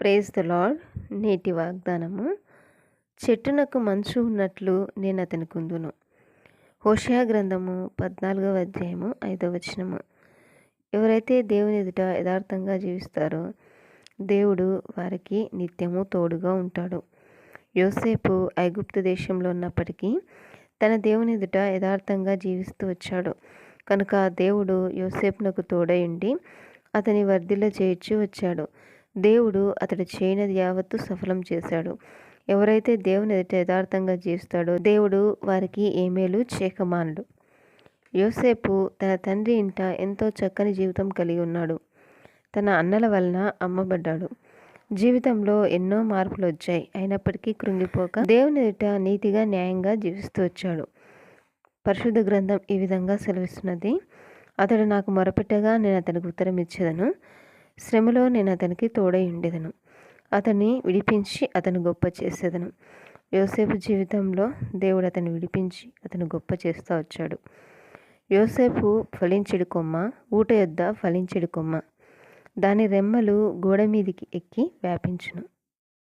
Praise the lord నేటి వాగ్దానము చెట్టునకు మంచు ఉన్నట్లు నేను అతని కుందును. హోషయా గ్రంథము పద్నాలుగవ అధ్యాయము ఐదవ వచనము. ఎవరైతే దేవుని ఎదుట యథార్థంగా జీవిస్తారో దేవుడు వారికి నిత్యము తోడుగా ఉంటాడు. యోసేపు ఐగుప్తు దేశంలో ఉన్నప్పటికీ తన దేవుని ఎదుట యథార్థంగా జీవిస్తూ వచ్చాడు. కనుక దేవుడు యోసేపునకు తోడై ఉండి అతని వర్ధిల్ల చేర్చి వచ్చాడు. దేవుడు అతడు చేయనది యావత్తు సఫలం చేశాడు. ఎవరైతే దేవుని ఎదుట యథార్థంగా జీవిస్తాడో దేవుడు వారికి ఏమేలు చేకమానడు యోసేపు తన తండ్రి ఇంట ఎంతో చక్కని జీవితం కలిగి ఉన్నాడు. తన అన్నల వలన అమ్మబడ్డాడు. జీవితంలో ఎన్నో మార్పులు వచ్చాయి. అయినప్పటికీ కృంగిపోక దేవుని ఎదుట నీతిగా న్యాయంగా జీవిస్తూ వచ్చాడు. పరిశుద్ధ గ్రంథం ఈ విధంగా సెలవిస్తున్నది. అతడు నాకు మొరపెట్టగా నేను అతనికి ఉత్తరం ఇచ్చేదను. శ్రమలో నేను అతనికి తోడై ఉండేదను. అతన్ని విడిపించి అతను గొప్ప చేసేదను. యోసేపు జీవితంలో దేవుడు అతను విడిపించి అతను గొప్ప చేస్తూ వచ్చాడు. యోసేపు ఫలించెడు కొమ్మ ఊట యొద్ద ఫలించెడు కొమ్మ. దాని రెమ్మలు గోడ మీదికి ఎక్కి వ్యాపించును.